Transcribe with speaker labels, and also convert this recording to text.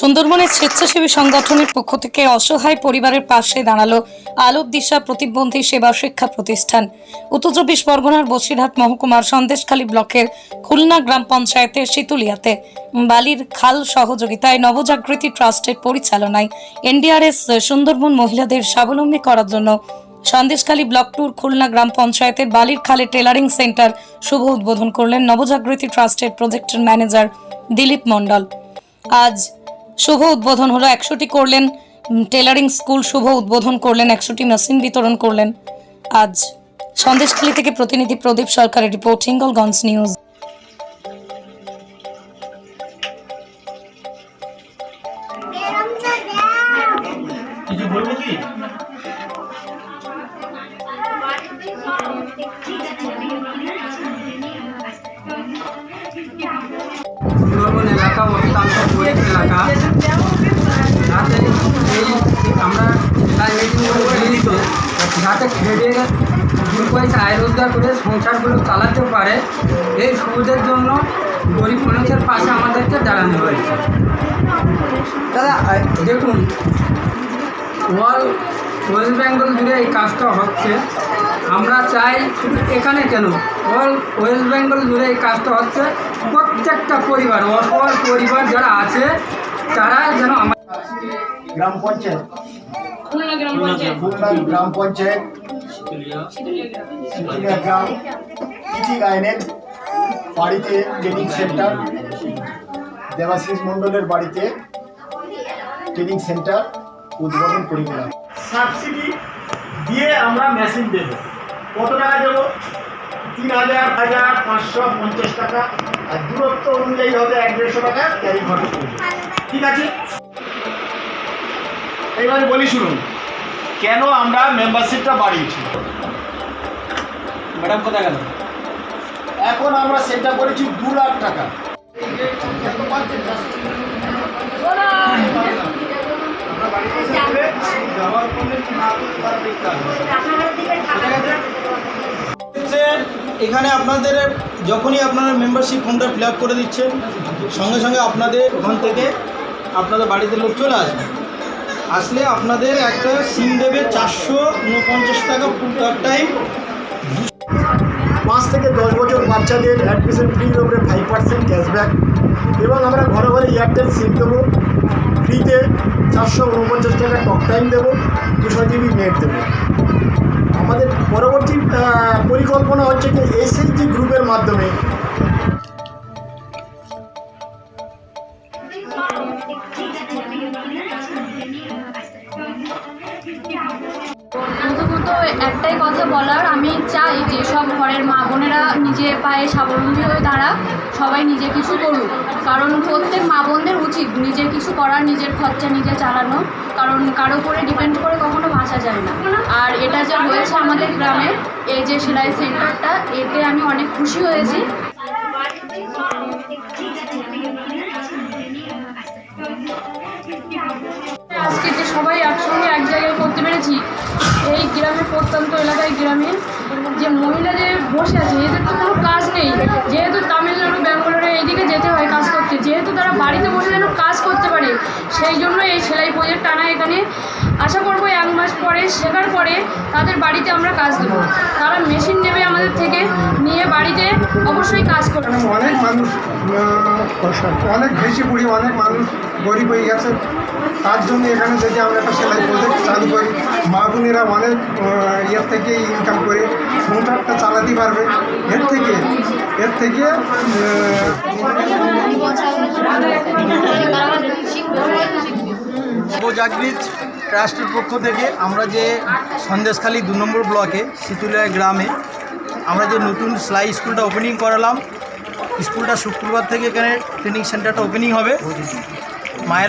Speaker 1: সুন্দরবনের স্বেচ্ছাসেবী সংগঠনের পক্ষ থেকে অসহায় পরিবারের পাশে দাঁড়াল আলোক দিশা প্রতিবন্ধী সেবা শিক্ষা প্রতিষ্ঠান। উত্তর চব্বিশ পরগনার বসিরহাট মহকুমার সন্দেশখালী ব্লকের খুলনা গ্রাম পঞ্চায়েতের শীতুলিয়াতে বালির খাল সহযোগিতায় নবজাগৃতি ট্রাস্টের পরিচালনায় এনডিআরএস সুন্দরবন মহিলাদের স্বাবলম্বী করার জন্য সন্দেশখালী ব্লক টুর খুলনা গ্রাম পঞ্চায়েতের বালির খালে টেলারিং সেন্টার শুভ উদ্বোধন করলেন নবজাগৃতি ট্রাস্টের প্রজেক্টের ম্যানেজার দিলীপ মণ্ডল। আজ শুভ উদ্বোধন হলো একশোটি করলেন টেলারিং স্কুল শুভ উদ্বোধন করলেন একশোটি মেশিন বিতরণ করলেন। আজ সন্দেশখালী থেকে প্রতিনিধি প্রদীপ সরকারের রিপোর্ট হিঙ্গলগঞ্জ নিউজ
Speaker 2: কিছু বলব
Speaker 3: এলাকা এলাকা। যাতে আমরা যাতে খেটে দু পয়সা আয় রোজগার করে সংসারগুলো চালাতে পারে। এই সুবিধার জন্য গরিব মানুষের পাশে আমাদেরকে দাঁড়ানো হয়েছে। দাদা দেখুন, ওয়াল ওয়েস্ট বেঙ্গল জুড়ে এই কাজটা হচ্ছে। আমরা চাই শুধু এখানে কেন? অল ওয়েস্ট বেঙ্গল জুড়ে এই কাজটা হচ্ছে। প্রত্যেকটা পরিবার অসহায় পরিবার যারা আছে তারা যেন আমার
Speaker 4: গ্রাম পঞ্চায়েত। গ্রাম পঞ্চায়েত। সিতুলিয়া গ্রাম ইটি গায়নের বাড়িতে ট্রেনিং সেন্টার দেবাশিস মণ্ডলের বাড়িতে ট্রেনিং সেন্টার উদ্বোধন করে দিলাম।
Speaker 2: সাবসিডি দিয়ে আমরা মেশিন দেব। কত টাকা দেব? তিন হাজার হাজার, পাঁচশো, পঞ্চাশ টাকা। আর দূরত্ব অনুযায়ী হবে এক দেড়শো টাকা ক্যারি খরচ করবে। ঠিক আছে? এবারে বলি শুনুন, কেন আমরা মেম্বারশিপটা বাড়িয়েছি?
Speaker 3: ম্যাডাম কোথায় গেল?
Speaker 2: এখন আমরা সেটা করেছি দু লাখ টাকা আমরা বাড়িতে এসে বলে, ব্যবহার করলে কি না করলে তারা দেখতে হবে।
Speaker 5: হচ্ছে এখানে আপনাদের যখনই আপনারা মেম্বারশিপ ফর্মটা ফিল করে দিচ্ছেন, সঙ্গে সঙ্গে আপনাদের ওখান থেকে আপনাদের বাড়িতে লোক চলে আসবে। আসলে আপনাদের একটা সিম দেবে চারশো উনপঞ্চাশ টাকা ফুল টাইম
Speaker 4: পাঁচ থেকে দশ বছর বাচ্চাদের অ্যাডমিশন ফ্রির উপরে ফাইভ পার্সেন্ট ক্যাশব্যাক এবং আমরা ঘরে ঘরে এয়ারটেল সিম দেবো। ফ্রিতে চারশো উনপঞ্চাশ টাকা টক টাইম দেবো, দুশো জিবি নেট দেবো। আমাদের পরবর্তী পরিকল্পনা হচ্ছে যে এসএইচজি গ্রুপের মাধ্যমে
Speaker 6: একটাই কথা বলার, আমি চাই যে সব ঘরের মা বোনেরা নিজে পায়ে স্বাবলম্বী হয়ে দাঁড়া সবাই নিজে কিছু করুক। কারণ প্রত্যেক মা বোনদের উচিত নিজের কিছু করার নিজের খরচা নিজে চালানো। কারণ কারও উপরে ডিপেন্ড করে কখনো বাঁচা যায় না। আর এটা যে হয়েছে আমাদের গ্রামে, এই যে সেলাই সেন্টারটা, এতে আমি অনেক খুশি হয়েছি। আজকে যে সবাই একসঙ্গে এক জায়গায় করতে পেরেছি এই গ্রামের প্রত্যন্ত এলাকায় গ্রামীণ যে মহিলা যে বসে আছে, এদের তো কোনো কাজ নেই। যেহেতু তামিলনাড়ু ব্যাঙ্গালোরে সেই জন্য এই সেলাই প্রজেক্ট আনা এখানে। আশা করব এক মাস পরে শেখার পরে তাদের বাড়িতে আমরা কাজ দেবো। তারা মেশিন নেবে আমাদের থেকে নিয়ে বাড়িতে অবশ্যই কাজ করবে।
Speaker 7: অনেক মানুষ অনেক বেশি বুড়ি অনেক মানুষ গরিব হয়ে গেছে। তার জন্য এখানে যদি আমরা একটা সেলাই প্রজেক্ট চালু করি মা বোনেরা অনেক ইয়ের থেকে ইনকাম করে সংসারটা চালাতে পারবে। এর থেকে এর থেকে
Speaker 5: নবজাগৃত ট্রাস্টের পক্ষ থেকে আমরা যে সন্দেশখালী দু নম্বর ব্লকে শীতুলিয়া গ্রামে আমরা যে নতুন সেলাই স্কুলটা ওপেনিং করালাম, স্কুলটা শুক্রবার থেকে এখানে ট্রেনিং সেন্টারটা ওপেনিং হবে। মায়েরা